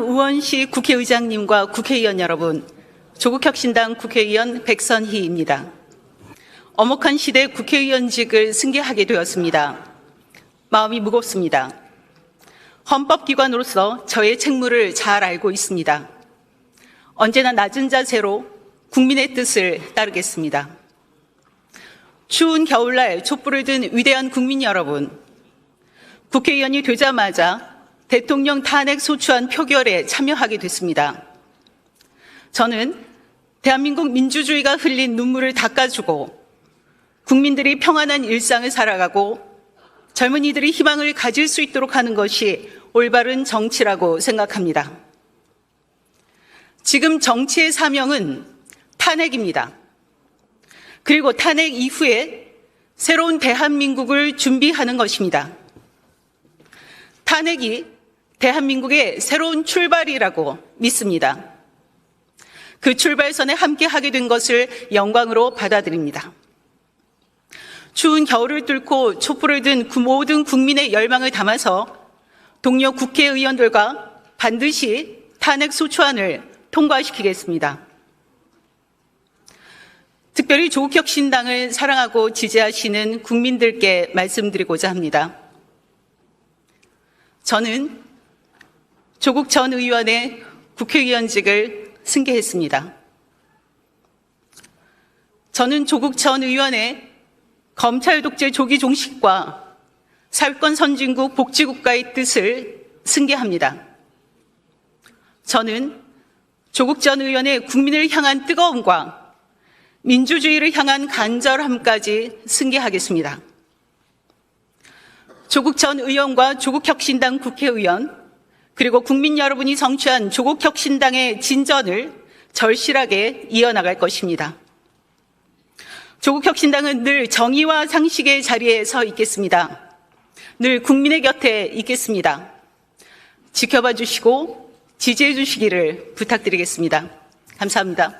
우원시 국회의장님과 국회의원 여러분, 조국혁신당 국회의원 백선희입니다. 엄혹한 시대 국회의원직을 승계하게 되었습니다. 마음이 무겁습니다. 헌법기관으로서 저의 책무를 잘 알고 있습니다. 언제나 낮은 자세로 국민의 뜻을 따르겠습니다. 추운 겨울날 촛불을 든 위대한 국민 여러분, 국회의원이 되자마자 대통령 탄핵 소추안 표결에 참여하게 됐습니다. 저는 대한민국 민주주의가 흘린 눈물을 닦아주고 국민들이 평안한 일상을 살아가고 젊은이들이 희망을 가질 수 있도록 하는 것이 올바른 정치라고 생각합니다. 지금 정치의 사명은 탄핵입니다. 그리고 탄핵 이후에 새로운 대한민국을 준비하는 것입니다. 탄핵이 대한민국의 새로운 출발이라고 믿습니다. 그 출발선에 함께 하게 된 것을 영광으로 받아들입니다. 추운 겨울을 뚫고 촛불을 든그 모든 국민의 열망을 담아서 동료 국회의원들과 반드시 탄핵 소추안을 통과시키겠습니다. 특별히 조국혁신당을 사랑하고 지지하시는 국민들께 말씀드리고자 합니다. 저는 조국 전 의원의 국회의원직을 승계했습니다. 저는 조국 전 의원의 검찰 독재 조기 종식과 사회권 선진국 복지국가의 뜻을 승계합니다. 저는 조국 전 의원의 국민을 향한 뜨거움과 민주주의를 향한 간절함까지 승계하겠습니다. 조국 전 의원과 조국혁신당 국회의원 그리고 국민 여러분이 성취한 조국 혁신당의 진전을 절실하게 이어나갈 것입니다. 조국 혁신당은 늘 정의와 상식의 자리에 서 있겠습니다. 늘 국민의 곁에 있겠습니다. 지켜봐 주시고 지지해 주시기를 부탁드리겠습니다. 감사합니다.